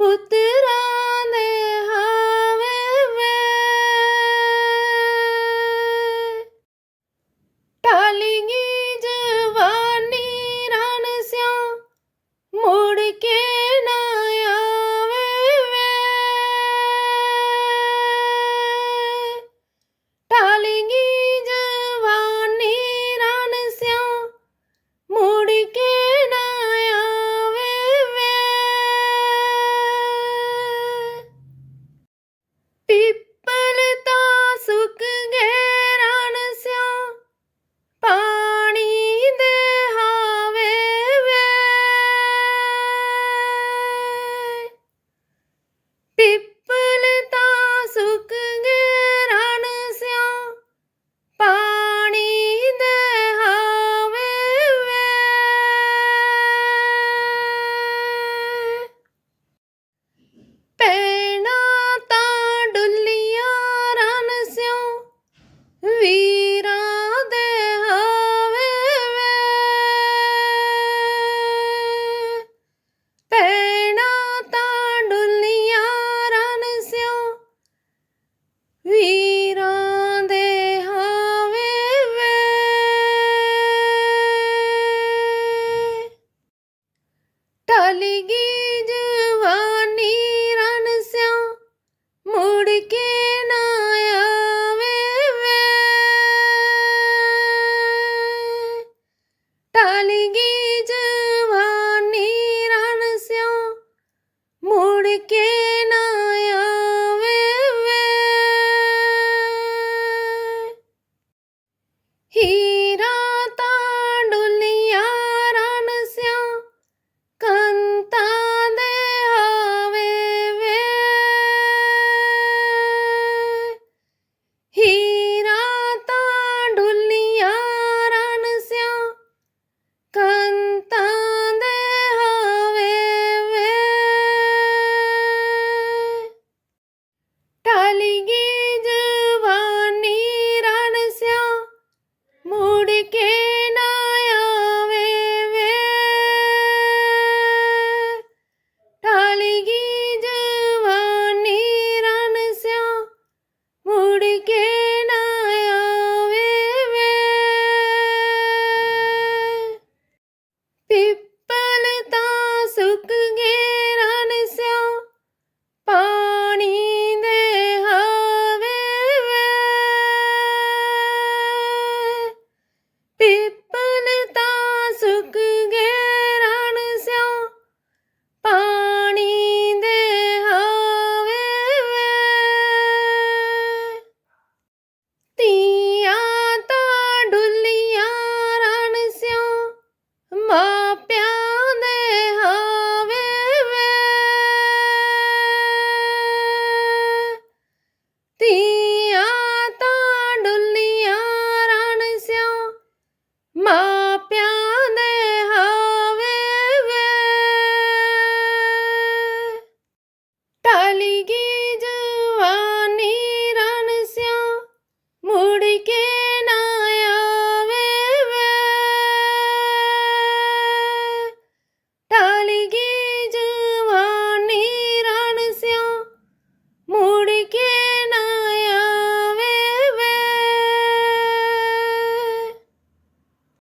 പുത്രാ ടാലിങ്ങി ਗਈ ਜਵਾਨੀ ਰਣ ਸਿਆ ਮੁੜ ਕੇ ਨਾ ਆਵੇ ਵੇ। ਟਲ ਗਈ ਜਵਾਨੀ ਰਣ ਸਿਆ ਮੁੜ ਕੇ ਨਾ ਆਵੇ ਵੇ। ਹੀ